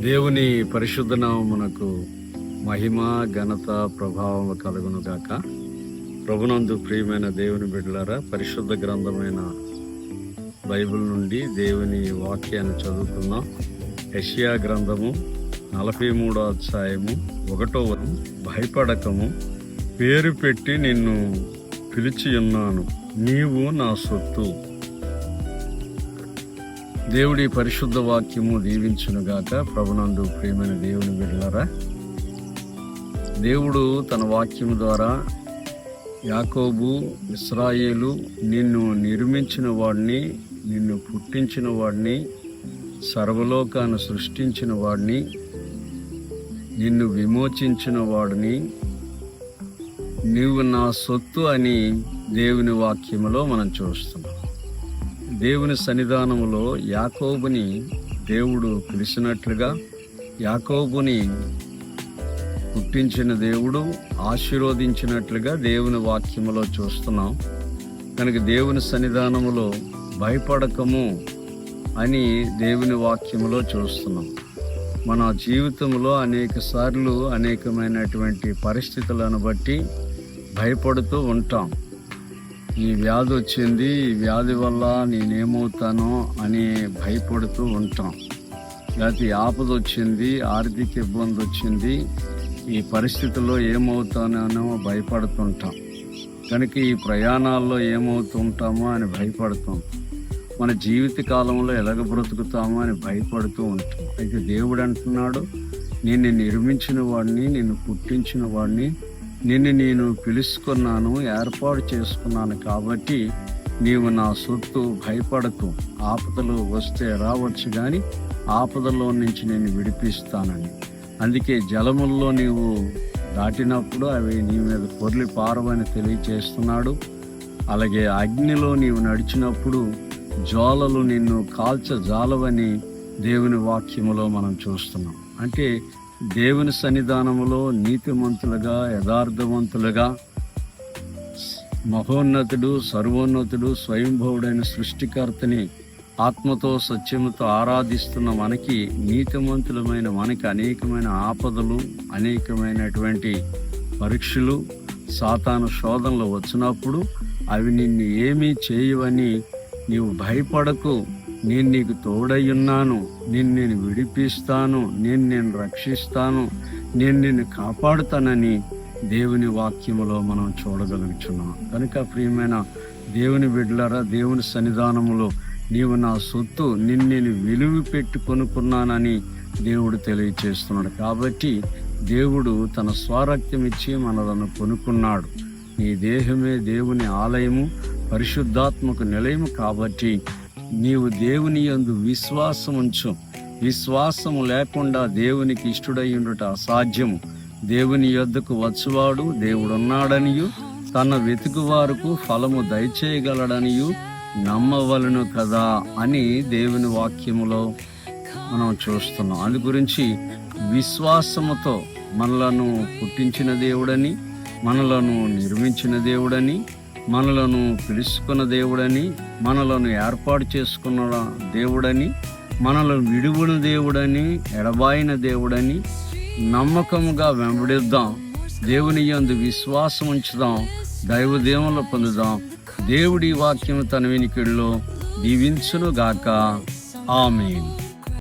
దేవుని పరిశుద్ధ నామమునకు మహిమ ఘనత ప్రభావం కలుగును గాక. ప్రభునందు ప్రియమైన దేవుని బిడ్డలారా పరిశుద్ధ గ్రంథమైన బైబిల్ నుండి దేవుని వాక్యాన్ని చదువుతున్నాం యషియా గ్రంథము నలభై మూడో అధ్యాయము ఒకటో భయపడకము పేరు పెట్టి నిన్ను పిలిచి ఉన్నాను. నీవు నా సొత్తు. దేవుడి పరిశుద్ధ వాక్యము దీవించునుగాక. ప్రభునందు ప్రియమైన దేవుని బిడ్డలారా దేవుడు తన వాక్యము ద్వారా యాకోబు ఇస్రాయేలు నిన్ను నిర్మించిన వాడిని నిన్ను పుట్టించిన వాడిని సర్వలోకాన్ని సృష్టించిన వాడిని నిన్ను విమోచించిన వాడిని నీవు నా సొత్తు అని దేవుని వాక్యములో మనం చూస్తున్నాం. దేవుని సన్నిధానములో యాకోబుని దేవుడు పిలిచినట్లుగా యాకోబుని పుట్టించిన దేవుడు ఆశీర్వదించినట్లుగా దేవుని వాక్యములో చూస్తున్నాం. కనుక దేవుని సన్నిధానములో భయపడకము అని దేవుని వాక్యములో చూస్తున్నాం. మన జీవితంలో అనేక సార్లు అనేకమైనటువంటి పరిస్థితులను బట్టి భయపడుతూ ఉంటాం. ఈ వ్యాధి వచ్చింది ఈ వ్యాధి వల్ల నేనేమవుతానో అని భయపడుతూ ఉంటాం. లేకపోతే ఆపద వచ్చింది ఆర్థిక ఇబ్బంది వచ్చింది ఈ పరిస్థితుల్లో ఏమవుతానో భయపడుతుంటాం. కనుక ఈ ప్రయాణాల్లో ఏమవుతుంటామో అని భయపడుతాం. మన జీవిత కాలంలో ఎలాగ బ్రతుకుతామో అని భయపడుతూ ఉంటాం. అయితే దేవుడు అంటున్నాడు నిన్ను నిర్మించిన వాడిని నిన్ను పుట్టించిన వాడిని నిన్ను నేను పిలుచుకున్నాను ఏర్పాటు చేసుకున్నాను కాబట్టి నీవు నా సొత్తు భయపడకు. ఆపదలు వస్తే రావచ్చు కానీ ఆపదలో నుంచి నేను విడిపిస్తానని. అందుకే జలముల్లో నీవు దాటినప్పుడు అవి నీ మీద పొర్లి పారవని తెలియచేస్తున్నాడు. అలాగే అగ్నిలో నీవు నడిచినప్పుడు జ్వాలలు నిన్ను కాల్చ జాలవని దేవుని వాక్యములో మనం చూస్తున్నాం. అంటే దేవుని సన్నిధానములో నీతిమంతులుగా యథార్థవంతులుగా మహోన్నతుడు సర్వోన్నతుడు స్వయంభవుడైన సృష్టికర్తని ఆత్మతో సత్యముతో ఆరాధిస్తున్న మనకి నీతిమంతులమైన మనకి అనేకమైన ఆపదలు అనేకమైనటువంటి పరీక్షలు సాతాను శోధనలు వచ్చినప్పుడు అవి నిన్ను ఏమీ చేయవని నీవు భయపడకు. నేను నీకు తోడయ్యున్నాను నేను నేను విడిపిస్తాను. నేను నేను రక్షిస్తాను. నేను నిన్ను కాపాడుతానని దేవుని వాక్యములో మనం చూడగలుగుతున్నాం కనుక ప్రియమైన దేవుని బిడ్డలారా దేవుని సన్నిధానములో నీవు నా సొత్తు నిన్ను నేను విలువ పెట్టి కొనుక్కున్నానని దేవుడు తెలియచేస్తున్నాడు. కాబట్టి దేవుడు తన స్వారక్యం ఇచ్చి మనలను కొనుక్కున్నాడు. నీ దేహమే దేవుని ఆలయము పరిశుద్ధాత్మకు నిలయము కాబట్టి నీవు దేవుని యందు విశ్వాసం ఉంచు. విశ్వాసము లేకుండా దేవునికి ఇష్టడై ఉండుట అసాధ్యము. దేవుని యొద్దకు వచ్చువాడు దేవుడున్నాడనియు తన వెతుకు వారుకు ఫలము దయచేయగలడనియు నమ్మవలను కదా అని దేవుని వాక్యములో మనం చూస్తున్నాం. అందు గురించి విశ్వాసముతో మనలను పుట్టించిన దేవుడని మనలను నిర్మించిన దేవుడని మనలను పిలుచుకున్న దేవుడని మనలను ఏర్పాటు చేసుకున్న దేవుడని మనలను విడువున దేవుడని ఎడబాయిన దేవుడని నమ్మకముగా వెంబడిద్దాం. దేవుని యందు విశ్వాసం ఉంచుదాం. దైవ దేవులు పొందుదాం. దేవుడి వాక్యం తన వెనుకల్లో దీవించును గాక ఆమెన్.